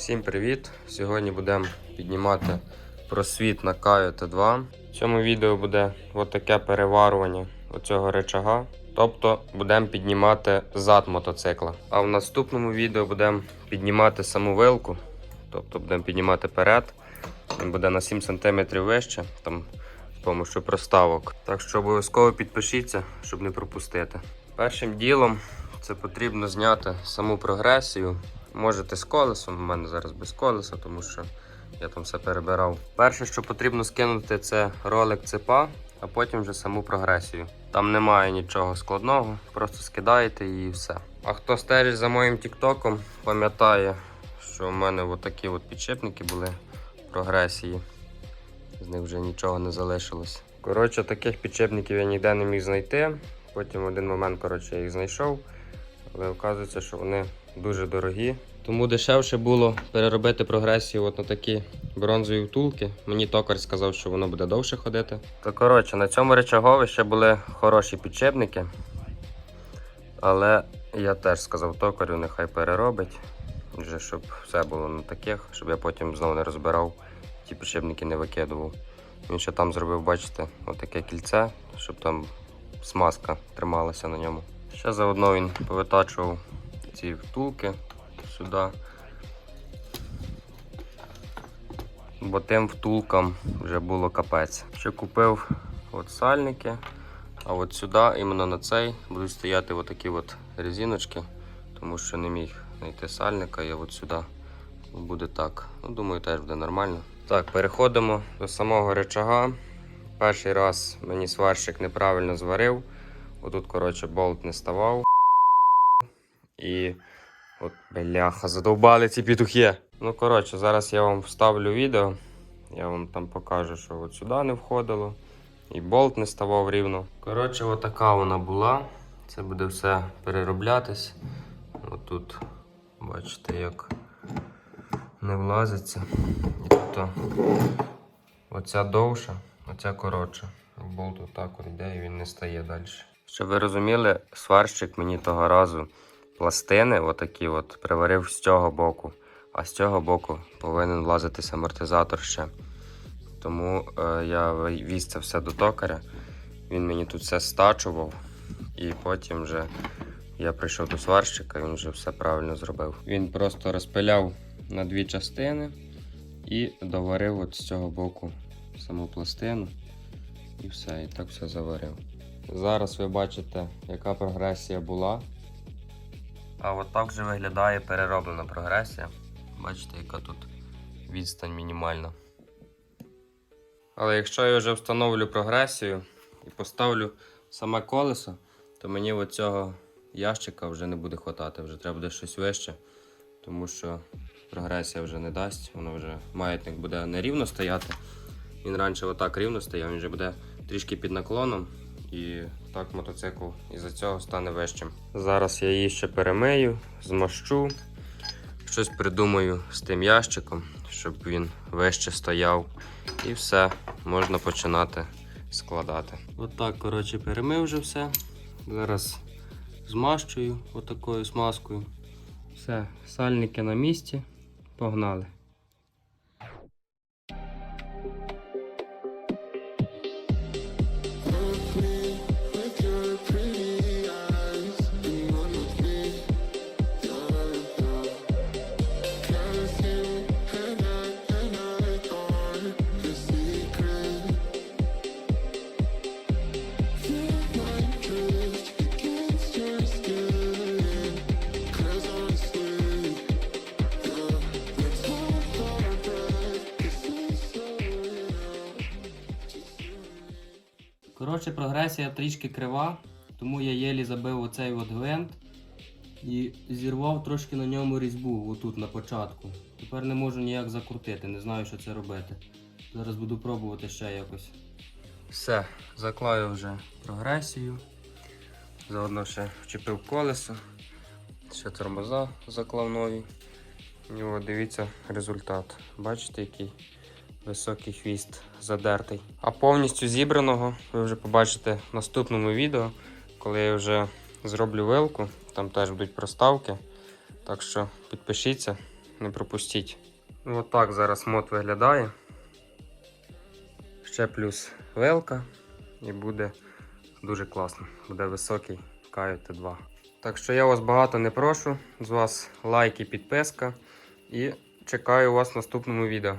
Всім привіт! Сьогодні будемо піднімати просвіт на Каю Т2. В цьому відео буде отаке переварювання оцього речага. Тобто будемо піднімати зад мотоцикла. А в наступному відео будемо піднімати саму вилку. Тобто будемо піднімати перед. Він буде на 7 см вище, там з допомогою проставок. Так що обов'язково підпишіться, щоб не пропустити. Першим ділом це потрібно зняти саму прогресію. Можете з колесом, у мене зараз без колеса, тому що я там все перебирав. Перше, що потрібно скинути, це ролик цепа, а потім вже саму прогресію. Там немає нічого складного, просто скидаєте її і все. А хто стежить за моїм тіктоком, пам'ятає, що у мене от такі от підшипники були прогресії. З них вже нічого не залишилось. Коротше, таких підшипників я ніде не міг знайти. Потім в один момент коротше, я їх знайшов. Але вказується, що вони дуже дорогі. Тому дешевше було переробити прогресію от на такі бронзові втулки. Мені токар сказав, що воно буде довше ходити. То коротше, на цьому речагові ще були хороші підшипники. Але я теж сказав токарю, нехай переробить. Вже щоб все було на таких, щоб я потім знову не розбирав, ті підшипники не викидував. Він ще там зробив, бачите, отаке кільце, щоб там смазка трималася на ньому. Ще заодно він повитачував ці втулки сюди. Бо тим втулкам вже було капець. Ще купив от сальники, а от сюди, іменно на цей, будуть стояти отакі от резиночки, тому що не міг знайти сальника, і от сюди буде так. Ну, думаю, теж буде нормально. Так, переходимо до самого речага. Перший раз мені сварщик неправильно зварив. Отут, коротше, болт не ставав. І от бляха, задовбали ці петухи. Ну, коротше, зараз я вам вставлю відео. Я вам там покажу, що от сюди не входило. І болт не ставав рівно. Коротше, отака вона була. Це буде все перероблятись. Отут, бачите, як не влазиться. І оця довша, оця коротша. Болт отак от йде і він не стає далі. Щоб ви розуміли, сварщик мені того разу пластини, отакі от, приварив з цього боку, а з цього боку повинен влазитись амортизатор ще. Тому е, я віз це все до токаря. Він мені тут все стачував, і потім вже я прийшов до сварщика, він вже все правильно зробив. Він просто розпиляв на дві частини і доварив от з цього боку саму пластину. І все, і так все заварив. Зараз ви бачите, яка прогресія була. А от так же виглядає перероблена прогресія. Бачите, яка тут відстань мінімальна. Але якщо я вже встановлю прогресію і поставлю саме колесо, то мені цього ящика вже не буде хватати, вже треба буде щось вище, тому що прогресія вже не дасть, воно вже маятник буде не рівно стояти. Він раніше отак рівно стояв, він вже буде трішки під наклоном і так мотоцикл із-за цього стане вищим. Зараз я її ще перемию, змащу, щось придумаю з тим ящиком, щоб він вище стояв. І все, можна починати складати. Отак, коротше, перемив вже все. Зараз змащую отакою смазкою. Все, сальники на місці. Погнали. Коротше, прогресія трішки крива, тому я єлі забив оцей от гвинт і зірвав трошки на ньому різьбу, отут на початку. Тепер не можу ніяк закрутити, не знаю, що це робити. Зараз буду пробувати ще якось. Все, заклаю вже прогресію. Заодно ще вчепив колесо, ще тормоза заклав нові. І от дивіться результат. Бачите, який високий хвіст задертий. А повністю зібраного ви вже побачите в наступному відео, коли я вже зроблю вилку. Там теж будуть проставки. Так що підпишіться, не пропустіть. От так зараз мод виглядає. Ще плюс велка і буде дуже класно. Буде високий Кайо Т2. Так що я вас багато не прошу. З вас лайк і підписка. І чекаю вас в наступному відео.